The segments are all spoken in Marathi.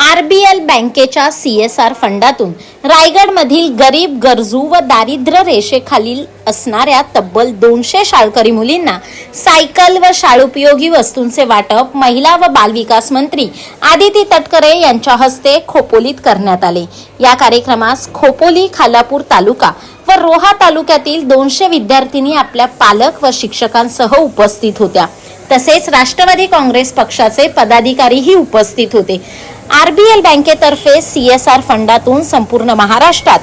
आरबीएल बँकेच्या सी एस आर फंडातून रायगडमधील गरीब गरजू व दारिद्र्य रेषेखालील असणाऱ्या तब्बल दोनशे शाळकरी मुलींना सायकल व शाळोपयोगी वस्तूंचे वाटप महिला व बालविकास मंत्री आदिती तटकरे यांच्या हस्ते खोपोलीत करण्यात आले. या कार्यक्रमास खोपोली खालापूर तालुका व रोहा तालुक्यातील दोनशे विद्यार्थिनी आपल्या पालक व शिक्षकांसह उपस्थित होत्या. तसेच राष्ट्रवादी काँग्रेस पक्षाचे पदाधिकारीही उपस्थित होते. आरबीएल बँकेतर्फे सीएसआर फंडातून संपूर्ण महाराष्ट्रात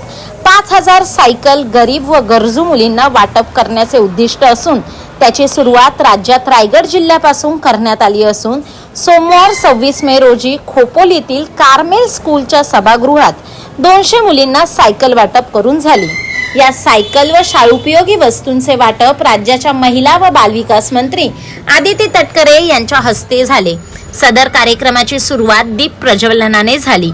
पाच हजार सायकल गरीब व गरजू मुलींना वाटप करण्याचे उद्दिष्ट असून त्याची सुरुवात राज्यात रायगड जिल्ह्यापासून करण्यात आली असून सोमवार सव्वीस मे रोजी खोपोलीतील कार्मेल स्कूलच्या सभागृहात दोनशे मुलींना सायकल वाटप करून झाली. या सायकल व शाळोपयोगी वस्तूंचे वाटप राज्याच्या महिला व बालविकास मंत्री आदिती तटकरे यांच्या हस्ते झाले. सदर कार्यक्रमाची सुरुवात दीप प्रज्वलनाने झाली.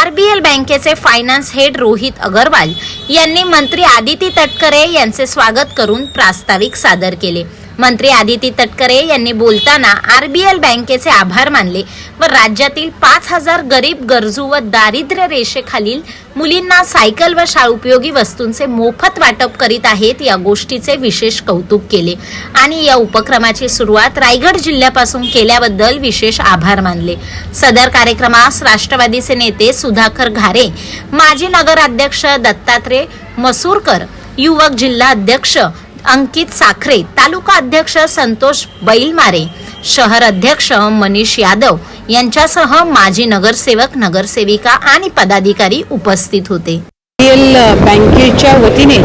आरबीएल बँकेचे फायनान्स हेड रोहित अगरवाल यांनी मंत्री आदिती तटकरे यांचे स्वागत करून प्रास्ताविक सादर केले. मंत्री आदिती तटकरे यांनी बोलताना आरबीएल बँकेचे आभार मानले व राज्यातील पाच हजार गरीब गरजू व दारिद्र्य रेषेखालील मुलींना सायकल व शाळोपयोगी वस्तूंचे मोफत वाटप करीत आहेत या गोष्टीचे विशेष कौतुक केले. आणि या उपक्रमाची सुरुवात रायगड जिल्ह्यापासून केल्याबद्दल विशेष आभार मानले. सदर कार्यक्रमास राष्ट्रवादीचे नेते सुधाकर घारे माजी नगराध्यक्ष दत्तात्रय मसूरकर युवक जिल्हा अध्यक्ष अंकित साखरे तालुका अध्यक्ष संतोष बैलमारे शहर अध्यक्ष मनीष यादव यांच्यासह माजी नगरसेवक नगरसेविका आणि पदाधिकारी उपस्थित होते. एल बँकेच्या वतीने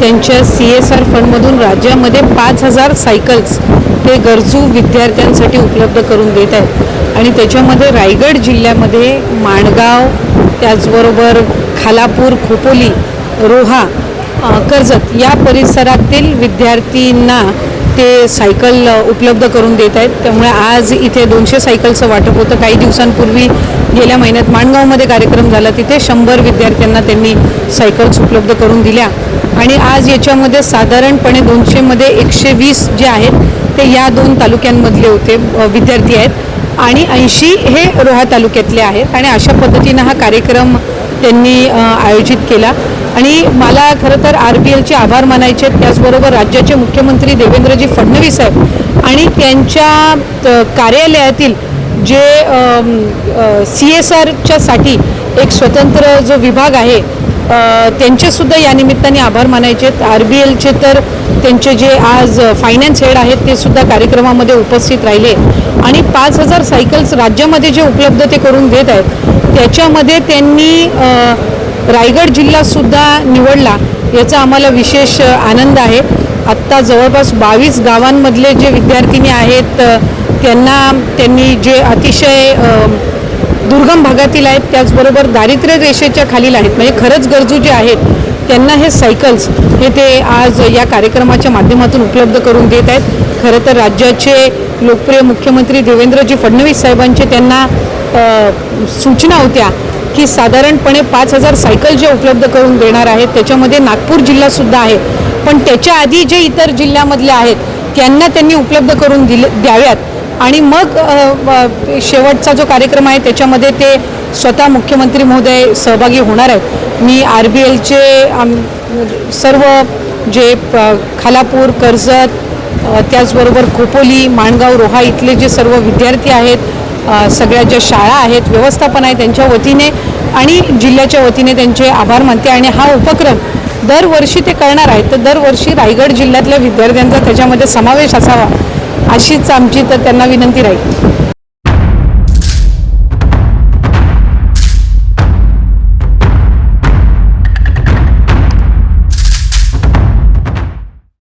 त्यांच्या सी एस आर फंडमधून राज्यामध्ये पाच हजार सायकल्स ते गरजू विद्यार्थ्यांसाठी उपलब्ध करून देत आहेत. आणि त्याच्यामध्ये रायगड जिल्ह्यामध्ये माणगाव त्याचबरोबर खालापूर खोपोली रोहा कर्जत या परिसरातील विद्यार्थ्यांना ते सायकल उपलब्ध करून देत आहेत. त्यामुळे आज इथे दोनशे सायकलचं वाटप होतं. काही दिवसांपूर्वी गेल्या महिन्यात माणगावमध्ये कार्यक्रम झाला. तिथे शंभर विद्यार्थ्यांना त्यांनी सायकल्स उपलब्ध करून दिल्या. आणि आज याच्यामध्ये साधारणपणे दोनशेमध्ये एकशे वीस जे आहेत ते या दोन तालुक्यांमधले होते विद्यार्थी आहेत. आणि ऐंशी हे रोहा तालुक्यातले आहेत. आणि अशा पद्धतीनं हा कार्यक्रम त्यांनी आयोजित केला. आणि मला खरं तर आर बी एलचे आभार मानायचे आहेत. त्याचबरोबर राज्याचे मुख्यमंत्री देवेंद्रजी फडणवीस आहेत. आणि त्यांच्या कार्यालयातील जे सी एस आरच्यासाठी एक स्वतंत्र जो विभाग आहे त्यांचेसुद्धा या निमित्ताने आभार मानायचे आहेत. आर बी एलचे तर त्यांचे जे आज फायनान्स हेड आहेत ते सुद्धा कार्यक्रमामध्ये उपस्थित राहिले. आणि पाच हजार सायकल्स राज्यामध्ये जे उपलब्ध ते करून देत आहेत त्याच्यामध्ये त्यांनी रायगड जिल्हासुद्धा निवडला याचा आम्हाला विशेष आनंद आहे. आत्ता जवळपास बावीस गावांमधले जे विद्यार्थिनी आहेत त्यांना त्यांनी जे अतिशय दुर्गम भागातील आहेत त्याचबरोबर दारिद्र्य रेषेच्या खालील आहेत. म्हणजे खरंच गरजू जे आहेत त्यांना हे सायकल्स हे ते आज या कार्यक्रमाच्या माध्यमातून उपलब्ध करून देत आहेत. खरं तर राज्याचे लोकप्रिय मुख्यमंत्री देवेंद्रजी फडणवीस साहेबांचे त्यांना सूचना होत्या की साधारणपणे पाच हजार सायकल जे उपलब्ध करून देणार आहेत त्याच्यामध्ये नागपूर जिल्हासुद्धा आहे. पण त्याच्या आधी जे इतर जिल्ह्यामधले आहेत त्यांना त्यांनी उपलब्ध करून दिले द्याव्यात. आणि मग शेवटचा जो कार्यक्रम आहे त्याच्यामध्ये ते स्वतः मुख्यमंत्री महोदय सहभागी होणार आहेत. मी आर बी एलचे सर्व जे प- खालापूर कर्जत त्याचबरोबर खोपोली माणगाव रोहा इथले जे सर्व विद्यार्थी आहेत सगळ्या ज्या शाळा आहेत व्यवस्थापन आहे त्यांच्या वतीने आणि जिल्ह्याच्या वतीने त्यांचे आभार मानते. आणि हा उपक्रम दरवर्षी ते करणार आहेत. तर दरवर्षी रायगड जिल्ह्यातल्या विद्यार्थ्यांचा त्याच्यामध्ये समावेश असावा अशीच आमची तर त्यांना विनंती राहील.